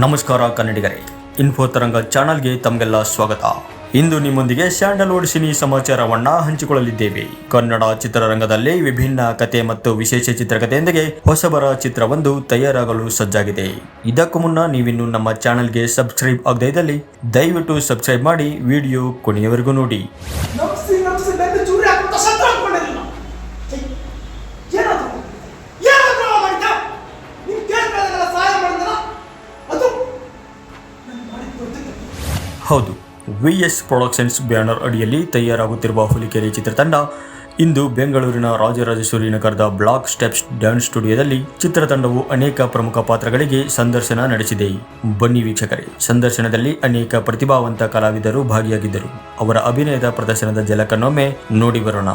ನಮಸ್ಕಾರ ಕನ್ನಡಿಗರೇ. ಇನ್ಫೋ ತರಂಗ ಚಾನಲ್ಗೆ ತಮಗೆಲ್ಲ ಸ್ವಾಗತ. ಇಂದು ನಿಮ್ಮೊಂದಿಗೆ ಸ್ಯಾಂಡಲ್ವುಡ್ ಸಿನಿ ಸಮಾಚಾರವನ್ನ ಹಂಚಿಕೊಳ್ಳಲಿದ್ದೇವೆ. ಕನ್ನಡ ಚಿತ್ರರಂಗದಲ್ಲಿ ವಿಭಿನ್ನ ಕತೆ ಮತ್ತು ವಿಶೇಷ ಚಿತ್ರಕಥೆಯೊಂದಿಗೆ ಹೊಸಬರ ಚಿತ್ರವೊಂದು ತಯಾರಾಗಲು ಸಜ್ಜಾಗಿದೆ. ಇದಕ್ಕೂ ಮುನ್ನ ನೀವಿನ್ನು ನಮ್ಮ ಚಾನಲ್ಗೆ ಸಬ್ಸ್ಕ್ರೈಬ್ ಆಗದೇ ಇದ್ದಲ್ಲಿ ದಯವಿಟ್ಟು ಸಬ್ಸ್ಕ್ರೈಬ್ ಮಾಡಿ ವಿಡಿಯೋ ಕೊನೆಯವರೆಗೂ ನೋಡಿ ನಮ್ಸಿ ನಮ್ಸಿ ಬೆಂದು ಚೂರಿ ಹಾಕುತ್ತಾ ಸತ್ರ ಅನ್ಕೊಂಡಿರಲಿಲ್ಲ ಏನಾದ್ರು ಏನಾದ್ರು ಮಾಡಿದ್ದ ನಿಮ್ ಕೇಳ್ಕೊಳ್ಳೋದೆಲ್ಲ ಸಹಾಯ ಮಾಡಿದಲ್ಲ ಅದು ನಾನ್ ಮಾಡಿದ್ ದೊಡ್ಡ ತಪ್ಪು. ಹೌದು ವಿ ಎಸ್ ಪ್ರೊಡಕ್ಷನ್ಸ್ ಬ್ಯಾನರ್ ಅಡಿಯಲ್ಲಿ ತಯಾರಾಗುತ್ತಿರುವ ಹುಲಿಕೆರೆ ಚಿತ್ರತಂಡ. ಇಂದು ಬೆಂಗಳೂರಿನ ರಾಜರಾಜೇಶ್ವರಿ ನಗರದ ಬ್ಲಾಕ್ ಸ್ಟೆಪ್ಸ್ ಡ್ಯಾನ್ಸ್ ಸ್ಟುಡಿಯೋದಲ್ಲಿ ಚಿತ್ರತಂಡವು ಅನೇಕ ಪ್ರಮುಖ ಪಾತ್ರಗಳಿಗೆ ಸಂದರ್ಶನ ನಡೆಸಿದೆ. ಬನ್ನಿ ವೀಕ್ಷಕರೇ, ಸಂದರ್ಶನದಲ್ಲಿ ಅನೇಕ ಪ್ರತಿಭಾವಂತ ಕಲಾವಿದರು ಭಾಗಿಯಾಗಿದ್ದರು. ಅವರ ಅಭಿನಯದ ಪ್ರದರ್ಶನದ ಜಲಕನ್ನೊಮ್ಮೆ ನೋಡಿ ಬರೋಣ.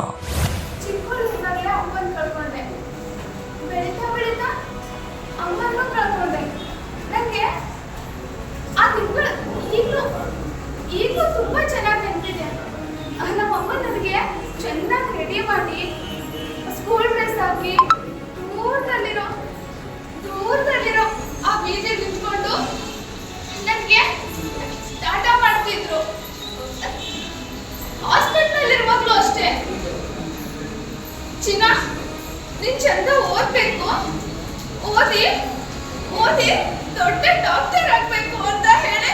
ದೂರದಲ್ಲಿರೋ ಆ ಬೀದಿ ನಿಂತ್ಕೊಂಡು ನನಗೆ ಟಾಟಾ ಮಾಡ್ತಿದ್ರು. ಹಾಸ್ಪಿಟ್ಲಲ್ಲಿರುವಾಗಲೂ ಅಷ್ಟೇ. ಚಿನ್ನ, ನೀನ್ ಚಂದ ಓದ್ಬೇಕು. ಓದಿ ಓದಿ, ದೊಡ್ಡ ಡಾಕ್ಟರ್ ಆಗ್ಬೇಕು ಅಂತ ಹೇಳಿ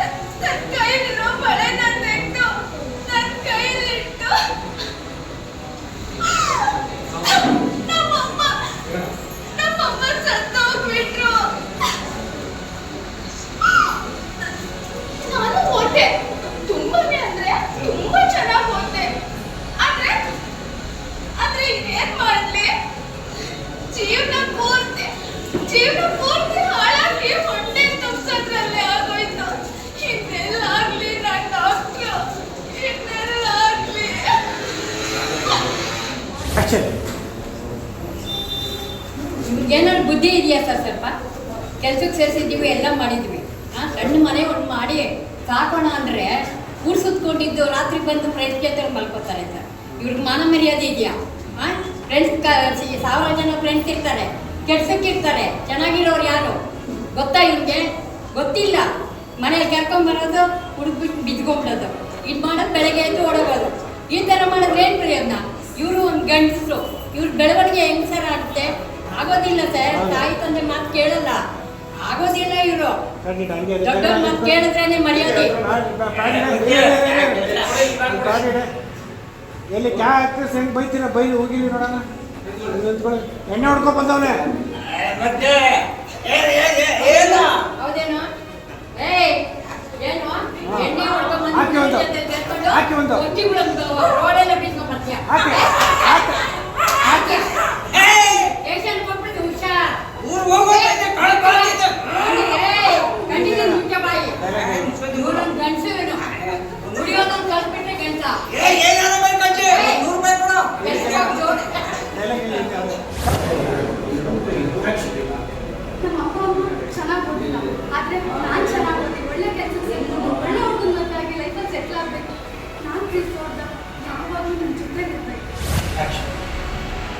ನನ್ನ ಕೈಲಿರೋ ಬಳೆ ನನ್ನ ಸರ್ ಸ್ವಲ್ಪ ಕೆಲ್ಸಕ್ಕೆ ಸೇರಿಸಿದ್ದೀವಿ, ಎಲ್ಲ ಮಾಡಿದ್ವಿ. ಹಾಂ ಸಣ್ಣ ಮನೆ ಒಂದು ಮಾಡಿ ಸಾಕೋಣ ಅಂದರೆ ಊರು ಸುತ್ಕೊಂಡಿದ್ದು ರಾತ್ರಿ ಬಂದು ಫ್ರೆಂಡ್ಸ್ ಜೊತೆ ಮಲ್ಕೋತಾರೆ ಸರ್ ಇವ್ರಿಗೆ ಮಾನ ಮರ್ಯಾದೆ ಇದೆಯಾ? ಹಾಂ ಫ್ರೆಂಡ್ಸ್ ಸಾವಿರ ಜನ ಫ್ರೆಂಡ್ಸ್ ಇರ್ತಾರೆ. ಕೆಲ್ಸಕ್ಕಿರ್ತಾರೆ ಚೆನ್ನಾಗಿರೋರು ಯಾರು? ಗೊತ್ತಾ ಇವ್ರಿಗೆ ಗೊತ್ತಿಲ್ಲ. ಮನೇಲಿ ಕರ್ಕೊಂಬರೋದು ಹುಡುಕ್ಬಿಟ್ಟು ಬಿದ್ಕೊಂಬಿಡೋದು ಇದು ಮಾಡೋದು ಬೆಳಗ್ಗೆ ಎದ್ದು ಓಡೋಗೋದು. ಈ ಥರ ಮಾಡಿದ್ರೆ ಏನು ಪ್ರಯೋಜನ? ಇವರು ಒಂದು ಗಂಡಸರು. ಇವ್ರ ಬೆಳವಣಿಗೆ ಹೆಂಗ್ ಸರ್ ಆಗುತ್ತೆ? ಆಗೋದಿಲ್ಲ ಸರ್ ತಾಯಿ ತಂದೆ ಮಾತು ಕೇಳಲ್ಲ ಆಗೋದಿಲ್ಲ ಇವರು ದೊಡ್ಡವ್ರ ಮಾತು ಕೇಳಿದ್ರೇನೆ ಮರ್ಯಾದೆ ಎಲ್ಲಿ ಚಾ ಹಾಕ್ತಿಸ್ ಹೆಂಗ್ ಬೈತೀರ ಬೈಲಿ ಹೋಗಿಲ್ಲ ನೋಡೋಣ. ಎಣ್ಣೆ ಹೊಡ್ಕೊ ಬಂದವನೆ ಹಾಕಿ ಒಂದು. ಬಂದು ಹಾಕಿ ಒಂದು. ರೋಡೆಲ್ಲ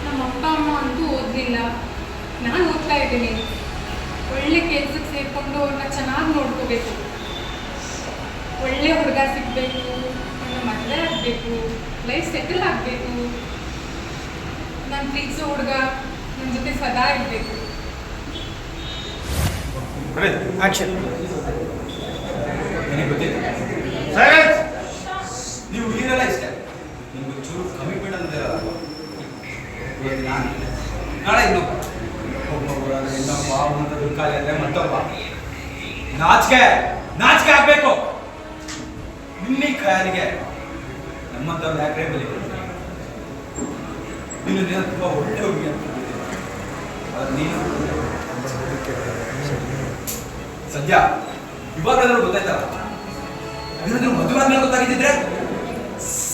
ನಮ್ಮ ಅಪ್ಪ ಅಮ್ಮ ಅಂತೂ ಓದಲಿಲ್ಲ. ನಾನು ಓದ್ತಾ ಇದ್ದೀನಿ. ಒಳ್ಳೆ ಕೆಲಸಕ್ಕೆ ಸೇರಿಕೊಂಡು ಅವ್ರನ್ನ ಚೆನ್ನಾಗಿ ನೋಡ್ಕೋಬೇಕು. ಒಳ್ಳೆ ಹುಡುಗ ಸಿಗಬೇಕು ನನ್ನ ಮದುವೆ ಆಗಬೇಕು ಲೈಫ್ ಸೆಟಲ್ ಆಗಬೇಕು. ನಾನು ಪ್ರೀತಿಸೋ ಹುಡುಗ ನನ್ನ ಜೊತೆ ಸದಾ ಇರಬೇಕು. ಆಕ್ಷನ್ ನೀವು ಇಷ್ಟ. ನಿಮ್ಗೆ ಚೂರು ಕಮಿಟ್ಮೆಂಟ್ ಅಂತ ನಾನು ನಾಳೆ ಇನ್ನೊಬ್ಬ. ಅಂದ್ರೆ ನಾಚಿಕೆ ನಾಚಿಕೆ ಆಗ್ಬೇಕು. ಯಾಕ್ರೆ ಬೆಲೆ ನೀನು ನೀನು ಒಳ್ಳೆ ಹುಡುಗಿ ಅಂತ ನೀನು ಸದ್ಯ ಇವಾಗಾದ್ರೂ ಗೊತ್ತಾಯ್ತಲ್ಲ ಏನಾದ್ರೂ ಮದುವೆ ಆದ್ಮೇಲೆ ಗೊತ್ತಾಗಿದ್ದಿದ್ರೆ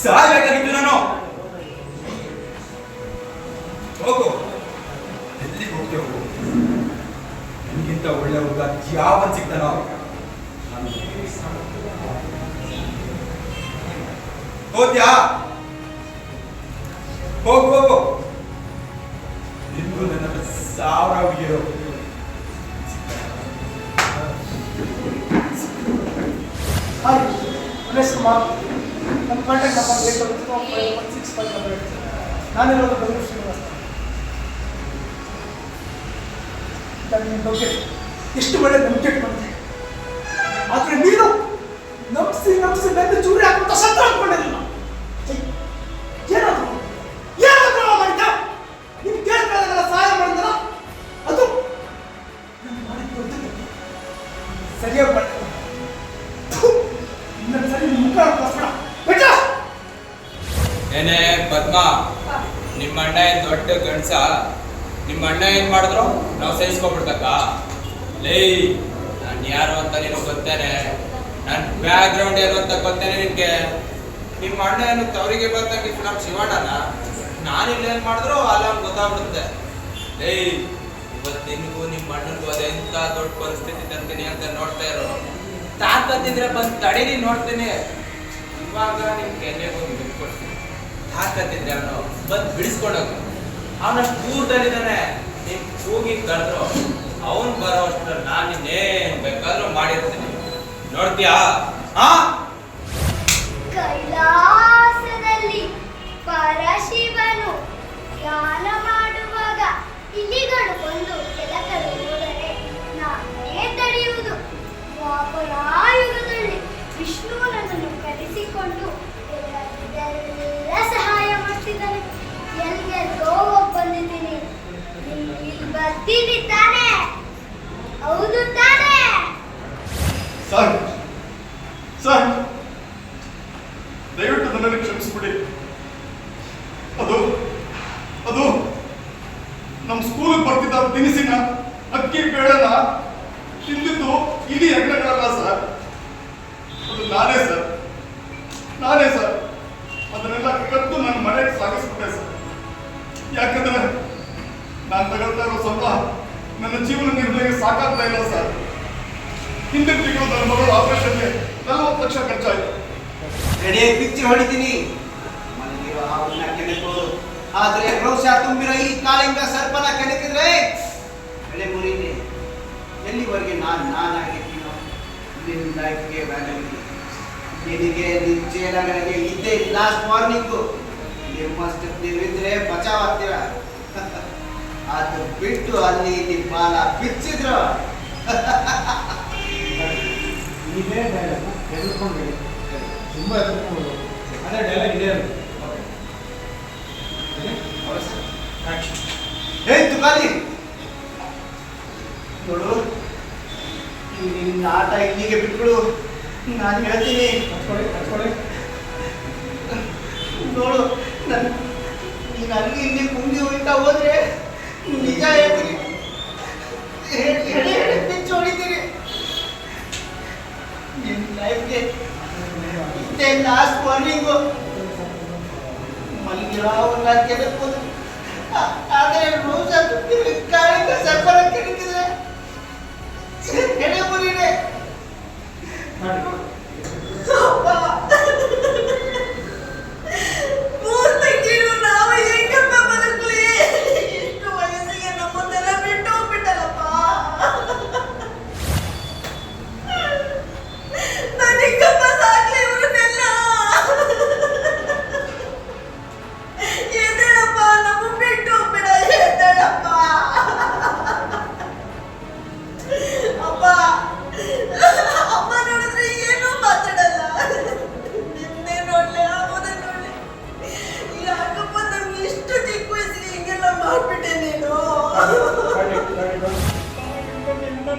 ಸಾಯ್ಬೇಕಾಗಿತ್ತು ನಾನು. ಹೋಗು ಎಲ್ಲಿಗೆ ಹೋಗ್ತೇವೆ ಹೋಗು ನಿನ್ಗಿಂತ ಒಳ್ಳೆ ಹುಡುಗ ಯಾವನ್ ಸಿಗ್ತಾನ ಹೋದ್ಯಾ? ಹೋಗು ಹೋಗು. ನನ್ನ ಸಾವಿರ ಹುಡುಗಿಯರು ನಾನಿರೋದು ಶ್ರೀನಿವಾಸ. ನನ್ನ ಬಗ್ಗೆ. ಎಷ್ಟು ಒಳ್ಳೆ ನಂಬಿಕೆ ಮಾಡಿದೆ ಆದ್ರೆ ನೀನು ನಂಬಿಸಿ ನಂಬಿಸಿ ಬೆಂದು ಚೂರಿ ಹಾಕುವಂತ ಸತ್ರ ಹಾಕೊಂಡಿಲ್ಲ ಏನಾದ್ರು ಏನಾದ್ರು ಮಾಡಿದ್ದ ನಿಮ್ ಕೇಳ್ಕೊಳ್ಳೋದೆಲ್ಲ ಸಹಾಯ ಮಾಡಿದ್ರಲ್ಲ ಅದು ನಾನು ಮಾಡಿದ. ಸರಿಯಾಗಿ ಮಾಡಿದ ಇನ್ನೊಂದು ಸರಿ ಮುಖ ಏನೇ ಪದ್ಮ ನಿಮ್ಮ ಅಣ್ಣ ಏನ್ ದೊಡ್ಡ ಗಣಸ ನಿಮ್ಮ ಅಣ್ಣ ಏನ್ ಮಾಡಿದ್ರು? ನಾವು ಸಹಿಸ್ಕೊಬಿಡ್ತಕ್ಕ ಲೈ, ನಾನು ಯಾರು ಅಂತ ನೀನು ಗೊತ್ತೇನೆ. ನನ್ನ ಬ್ಯಾಕ್ ಗ್ರೌಂಡ್ ಏನು ಅಂತ ಗೊತ್ತೇನೆ ನಿನ್ಗೆ. ನಿಮ್ಮ ಅಣ್ಣ ಏನು ತವರಿಗೆ ಬಂದಂಗೆ ನಮ್ಮ ಶಿವಣ್ಣನ? ನಾನು ಏನು ಮಾಡಿದ್ರು ಅಲ್ಲ ಅವ್ನ್ ಗೊತ್ತಾಗ್ಬಿಡುತ್ತೆ. ಲೈ ಇವತ್ತು ನಿನ್ಗೂ ನಿಮ್ಮ ಅಣ್ಣನಿಗೂ ಅದೆಂತ ದೊಡ್ಡ ಪರಿಸ್ಥಿತಿ ತರ್ತೀನಿ ಅಂತ ನೋಡ್ತಾ ಇರೋ. ತಾಕತ್ತಿದ್ರೆ ಬಂದು ತಡೀರಿ, ನೋಡ್ತೀನಿ. ಇವಾಗ ನಿಮ್ ಕೆನ್ನೆಗೆ ಹೋಗಿ ಬಿಟ್ಕೊಡ್ತೀನಿ. ತಾಕತ್ತಿದ್ರೆ ಅವನು ಬಂದು ಬಿಡಿಸ್ಕೊಂಡೋಗ. ಅವನಷ್ಟು ದೂರದಲ್ಲಿದ್ದಾನೆ. ನೀನ್ ಕೂಗಿ ಕರೆದ್ರು ಅವನ್ ಬರೋ ಅಷ್ಟ್ರಲ್ಲಿ ನಾನು ಇನ್ನೇನ್ ಬೇಕಾದ್ರೂ ಮಾಡಿರ್ತೀನಿ. ನೋಡ್ತೀಯಾ? ಹಾ ಕೈಲಾಸದಲ್ಲಿ ಪರಶಿವನು ಧ್ಯಾನ ಮಾಡುವಾಗ ಇಲಿಗಳು ಬಂದು ಕೆಲಕರು ಹೋದರೆ ನಾನೇ ತಡೆಯುವುದು ವಾಪರಾಯುಗದಲ್ಲಿ ವಿಷ್ಣುವನನ್ನು ಕರೆಸಿಕೊಂಡು ಎಲ್ಲ ಸಹಾಯ ಮಾಡ್ತಿದ್ದಾನೆ. ಎಲ್ಲಿಗೆ ಹೋಗ್ ಬಂದಿದೆ ಬರ್ತೀನಿ ಸರ್ ದಯವಿಟ್ಟು ನನ್ನನ್ನು ಕ್ಷಮಿಸ್ಬಿಡಿ. ಅದು ಅದು ನಮ್ಮ ಸ್ಕೂಲಿಗೆ ಬರ್ತಿದ್ದ ದಿನಸಿನ ಅಕ್ಕಿ ಬೇಳೆನ ತಿಂದಿದ್ದು ಇಡೀ ಹೆಗ್ಣಗಳಲ್ಲ ಸರ್. ಅದು ನಾನೇ ಸರ್. ಅದನ್ನೆಲ್ಲ ಕತ್ತು ನನ್ನ ಮನೆಗೆ ಸಾಗಿಸ್ಬಿಟ್ಟೆ ಸರ್. ಯಾಕಂದ್ರೆ ನಾನು ತಗೊಳ್ತಾ ಇರೋ ಸಂಬಳ ನನ್ನ ಜೀವನ ನಿರ್ವಹಣೆಗೆ ಸಾಕಾಗ್ತಾ ಇಲ್ಲ, ಸರ್. ಹಿಂದೆ ತಿಂಗಳು ನನ್ನ ಮಗಳು ಆಪರೇಷನ್ಗೆ ನಲವತ್ತು ಲಕ್ಷ ಖರ್ಚಾಯ್ತು. ರೆಡಿಯಾಗಿ ಪಿಕ್ಚರ್ ಹೊಡಿತೀನಿ. ಆದ್ರೆ ರೋಷ ತುಂಬಿರೋ ಈ ಕಾಳಿಂಗ ಸರ್ಪನ ಕೆಣಕಿದ್ರೆ ಬೆಳೆ ಮುರಿನಿ ಎಲ್ಲಿವರೆಗೆ ನಾನು ನಾನಾಗಿದ್ದೀನೋ ನಿನ್ನ ಲೈಫ್ಗೆ ವ್ಯಾಲ್ಯೂ ನಿನಗೆ, ನಿನ್ನ ಜೇಲಗಳಿಗೆ ಇದ್ದೇ ಲಾಸ್ಟ್ ವಾರ್ನಿಂಗು ನಿಮ್ಮಷ್ಟು ನೀವಿದ್ರೆ ಬಚಾವ್ ಆಗ್ತೀರ? ಅದು ಬಿಟ್ಟು ಅಲ್ಲಿ ಇಲ್ಲಿ ಬಾಲ ಬಿಚ್ಚಿದ್ರು? ಇದೇ ಡೈಲಾಗ್ ಎದುರ್ಕೊಂಡು ತುಂಬ ಎದುರ್ಕೊಂಡು ಅದೇ ಡೈಲಾಗ್ ಇದೆ ಅದು ಏ ತುಕಾಲಿ! ನೋಡು ನಿನ್ನ ಆಟ ಇಲ್ಲಿಗೆ ಬಿಟ್ಬಿಡು. ನಾನು ಹೇಳ್ತೀನಿ. ಕಟ್ಕೊಳ್ಳಿ ಕಟ್ಕೊಳ್ಳಿ. ನೋಡು ನನ್ ನೀನು ಅಲ್ಲಿ ಇಲ್ಲಿ ಕುಂದಿ ಹೋಗ್ತಾ ಹೋದ್ರೆ ಲಾಸ್ಟ್ ವಾರ್ನಿಂಗು ಮಲಗಿರೋವನ್ನ ಕೆದಕ್ಬೋದು ಆದರೆ ರೋಜ ಕಾಳಿಂಗ ಸರ್ಪರ ಕೆಣಕಿದ್ರೆ ಎಡೆ ಮುರಿದೆ ಮೂರ್ತಕಿರು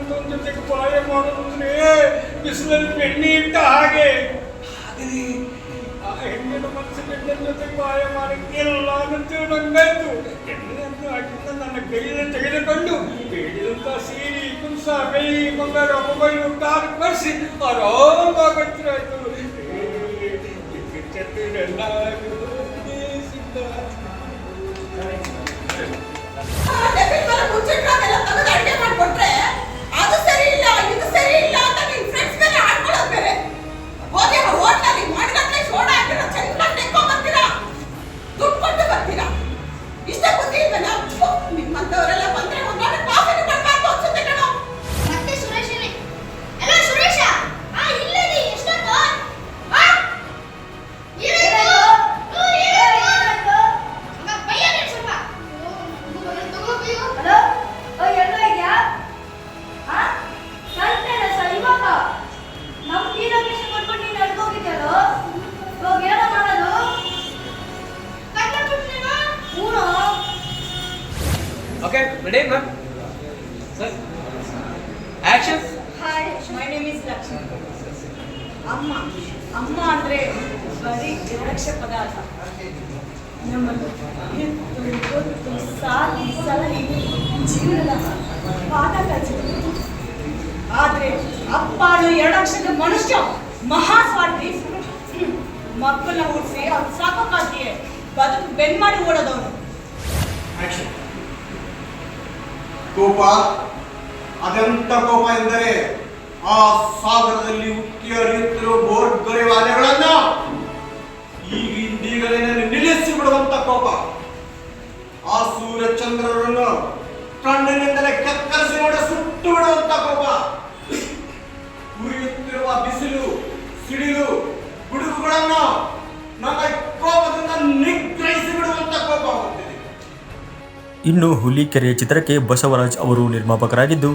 ಮಾಡೋದು ಅಂದ್ರೆ ಬಿಸಿಲಲ್ಲಿ ಬೆಣ್ಣೆ ಇಟ್ಟ ಹಾಗೆ. ಹಾಗೆ ಆ ಹೆಣ್ಣಿನ ಮನಸ್ಸು ಬೆಣ್ಣೆ ಜೊತೆಗೆ ಪಾಯ ಮಾಡಕ್ಕಿಲ್ಲ ಅನ್ನಂತ ನಂಗಾಯ್ತು. ಎಣ್ಣೆಯನ್ನು ಹಾಕಿದ್ದ ನನ್ನ ಕೈಯಲ್ಲಿ ತೆಗೆದುಕೊಂಡು ಬೇಡಿದಂತ ಸೀರಿ, ಕುಂಸ, ಬೆಳ್ಳಿ, ಬಂಗಾರ, ಮೊಬೈಲ್, ಕಾರ್ ಕಳಿಸಿ ಆರಾಮಾಗತ್ತಿರಾಯ್ತು ಚತುರಲ್ಲ ಅಮ್ಮ. ಅಮ್ಮ ಅಂದ್ರೆ ಬರೀ ಎರಡಕ್ಷ ಪದಾರ್ಥ. ನಮ್ಮನ್ನು ಹೆತ್ತು ಗೊತ್ತು ಸಾಕಿ ಸಲಹಿ ಜೀವನದ ಪಾಠ ಕಲಿಸಿದ್ರು ಆದ್ರೆ ಅಪ್ಪ ಎರಡಕ್ಷರದ ಮನುಷ್ಯ ಮಹಾ ಸ್ವಾರ್ಥಿ. ಮಕ್ಕಳನ್ನ ಹುಟ್ಟಿಸಿ ಅವ್ನು ಸಾಕೋಕ್ಕಾಗಿಯೇ ಬದುಕು ಬೆನ್ ಮಾಡಿ ಓಡೋದವನು ಕೋಪ. ಅದೆಂತ ಕೋಪ ಎಂದರೆ ಆ ಸಾಗರದಲ್ಲಿ ಉಕ್ಕಿ ಹರಿಯುತ್ತಿರುವ ಬೋರ್ಡ್ ದೊರೆವಾಲೆಗಳನ್ನ ಈಗಿಂದೀಗಲೇ ನಿಲ್ಲಿಸಿ ಬಿಡುವಂತ ಕೋಪ. ಆ ಸೂರ್ಯ ಚಂದ್ರರನ್ನು ಕಣ್ಣಿನಿಂದಲೇ ಕೆಕ್ಕರಿಸಿ ನೋಡಿ ಸುಟ್ಟು ಬಿಡುವಂತ ಕೋಪ. ಉರಿಯುತ್ತಿರುವ ಬಿಸಿಲು, ಸಿಡಿಲು, ಗುಡುಗುಗಳನ್ನು ನನ್ನ ಕೋಪದಿಂದ ನಿಗ್ರಹಿಸಿ ಬಿಡುವಂತ ಕೋಪ ಇನ್ನು ಹುಲಿಕೆರೆ ಚಿತ್ರಕ್ಕೆ ಬಸವರಾಜ್ ಅವರು ನಿರ್ಮಾಪಕರಾಗಿದ್ದು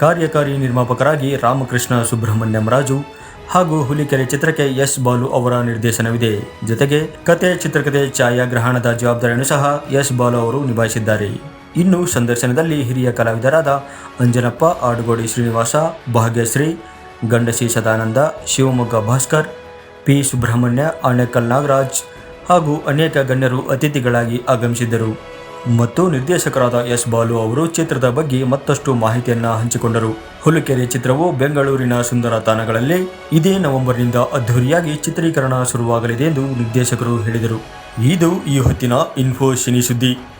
ಕಾರ್ಯಕಾರಿ ನಿರ್ಮಾಪಕರಾಗಿ ರಾಮಕೃಷ್ಣ ಸುಬ್ರಹ್ಮಣ್ಯಂ ರಾಜು ಹಾಗೂ ಹುಲಿಕೆರೆ ಚಿತ್ರಕ್ಕೆ ಎಸ್ ಬಾಲು ಅವರ ನಿರ್ದೇಶನವಿದೆ. ಜೊತೆಗೆ ಕತೆ ಚಿತ್ರಕಥೆ ಛಾಯಾಗ್ರಹಣದ ಜವಾಬ್ದಾರಿಯನ್ನು ಸಹ ಎಸ್ ಬಾಲು ಅವರು ನಿಭಾಯಿಸಿದ್ದಾರೆ. ಇನ್ನು ಸಂದರ್ಶನದಲ್ಲಿ ಹಿರಿಯ ಕಲಾವಿದರಾದ ಅಂಜನಪ್ಪ, ಆಡುಗೋಡಿ ಶ್ರೀನಿವಾಸ, ಭಾಗ್ಯಶ್ರೀ, ಗಂಡಸಿ ಸದಾನಂದ, ಶಿವಮೊಗ್ಗ ಭಾಸ್ಕರ್, ಪಿ ಸುಬ್ರಹ್ಮಣ್ಯ ಅಣೆಕಲ್ ನಾಗರಾಜ್ ಹಾಗೂ ಅನೇಕ ಗಣ್ಯರು ಅತಿಥಿಗಳಾಗಿ ಆಗಮಿಸಿದ್ದರು. ಮತ್ತು ನಿರ್ದೇಶಕರಾದ ಎಸ್ ಬಾಲು ಅವರು ಚಿತ್ರದ ಬಗ್ಗೆ ಮತ್ತಷ್ಟು ಮಾಹಿತಿಯನ್ನ ಹಂಚಿಕೊಂಡರು. ಹುಲಿಕೆರೆ ಚಿತ್ರವು ಬೆಂಗಳೂರಿನ ಸುಂದರ ತಾಣಗಳಲ್ಲಿ ಇದೇ ನವೆಂಬರ್ನಿಂದ ಅದ್ಧೂರಿಯಾಗಿ ಚಿತ್ರೀಕರಣ ಶುರುವಾಗಲಿದೆ ಎಂದು ನಿರ್ದೇಶಕರು ಹೇಳಿದರು. ಇದು ಈ ಹೊತ್ತಿನ ಇನ್ಫೋ ಸಿನಿ ಸುದ್ದಿ.